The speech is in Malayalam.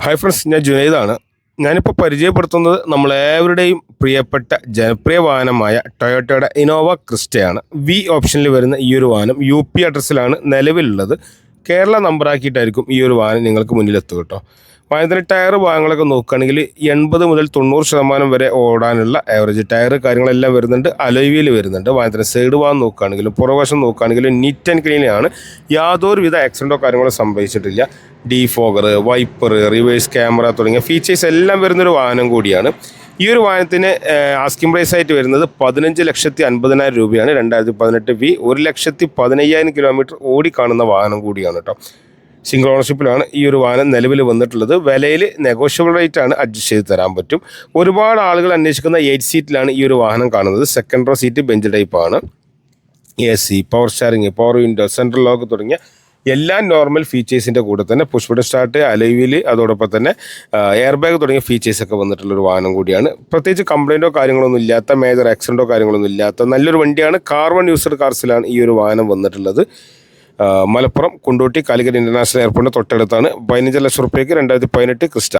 ഹായ് ഫ്രണ്ട്സ് ഞാൻ ജുനൈദാണ്. ഞാനിപ്പോൾ പരിചയപ്പെടുത്തുന്നത് നമ്മളേവരുടെയും പ്രിയപ്പെട്ട ജനപ്രിയ വാഹനമായ ടൊയോട്ടയുടെ ഇനോവ ക്രിസ്റ്റയാണ്. വി ഓപ്ഷനിൽ വരുന്ന ഈ ഒരു വാഹനം യു പി അഡ്രസ്സിലാണ് നിലവിലുള്ളത്. കേരള നമ്പറാക്കിയിട്ടായിരിക്കും ഈ ഒരു വാഹനം നിങ്ങൾക്ക് മുന്നിൽ എത്തുക കേട്ടോ. വാഹനത്തിന്റെ ടയർ ഭാഗങ്ങളൊക്കെ നോക്കുകയാണെങ്കിൽ എൺപത് മുതൽ തൊണ്ണൂറ് ശതമാനം വരെ ഓടാനുള്ള ആവറേജ് ടയർ കാര്യങ്ങളെല്ലാം വരുന്നുണ്ട്. അലോയിവിയിൽ വരുന്നുണ്ട്. വാഹനത്തിന്റെ സൈഡ് ഭാഗം നോക്കുകയാണെങ്കിലും പുറവശം നോക്കുകയാണെങ്കിലും നീറ്റ് ആൻഡ് ക്ലീൻ ആണ്. യാതൊരുവിധ ആക്സിഡന്റോ കാര്യങ്ങളോ സംഭവിച്ചിട്ടില്ല. ഡീഫോഗർ വൈപ്പർ റിവേഴ്സ് ക്യാമറ തുടങ്ങിയ ഫീച്ചേഴ്സ് എല്ലാം വരുന്നൊരു വാഹനം കൂടിയാണ്. ഈ ഒരു വാഹനത്തിന് ആസ്കിംഗ് പ്രൈസ് ആയിട്ട് വരുന്നത് പതിനഞ്ച് ലക്ഷത്തി അൻപതിനായിരം രൂപയാണ്. രണ്ടായിരത്തി പതിനെട്ട് വി ഒരു ലക്ഷത്തി പതിനയ്യായിരം കിലോമീറ്റർ ഓടിക്കാണുന്ന വാഹനം കൂടിയാണ് കേട്ടോ സിംഗിൾ ഓണർഷിപ്പിലാണ് ഈ ഒരു വാഹനം നിലവിൽ വന്നിട്ടുള്ളത്. വിലയിൽ നെഗോഷ്യബിൾ റേറ്റ് ആണ് അഡ്ജസ്റ്റ് ചെയ്ത് തരാൻ പറ്റും. ഒരുപാട് ആളുകൾ അന്വേഷിക്കുന്ന എയ്റ്റ് സീറ്റിലാണ് ഈ ഒരു വാഹനം കാണുന്നത്. സെക്കൻഡ് റോ സീറ്റ് ബെഞ്ച് ടൈപ്പാണ് A C power steering power window central lock തുടങ്ങിയ എല്ലാ നോർമൽ ഫീച്ചേഴ്സിന്റെ കൂടെ തന്നെ പുഷ് സ്റ്റാർട്ട് അലൈവിൽ അതോടൊപ്പം തന്നെ എയർ ബാഗ് തുടങ്ങിയ ഫീച്ചേഴ്സ് ഒക്കെ വന്നിട്ടുള്ളൊരു വാഹനം കൂടിയാണ്. പ്രത്യേകിച്ച് കംപ്ലൈന്റോ കാര്യങ്ങളൊന്നും ഇല്ലാത്ത മേജർ ആക്സിഡന്റോ കാര്യങ്ങളൊന്നും ഇല്ലാത്ത നല്ലൊരു വണ്ടിയാണ് കാർ വൺ യൂസർ കാർസിലാണ് ഈ ഒരു വാഹനം വന്നിട്ടുള്ളത്. മലപ്പുറം കുണ്ടൂട്ടി കാലിക്കറ്റ് ഇന്റർനാഷണൽ എയർപോർട്ടിന് തൊട്ടടുത്താണ്. പതിനഞ്ച് ലക്ഷം റുപ്യക്ക് രണ്ടായിരത്തി പതിനെട്ട് ക്രിസ്റ്റ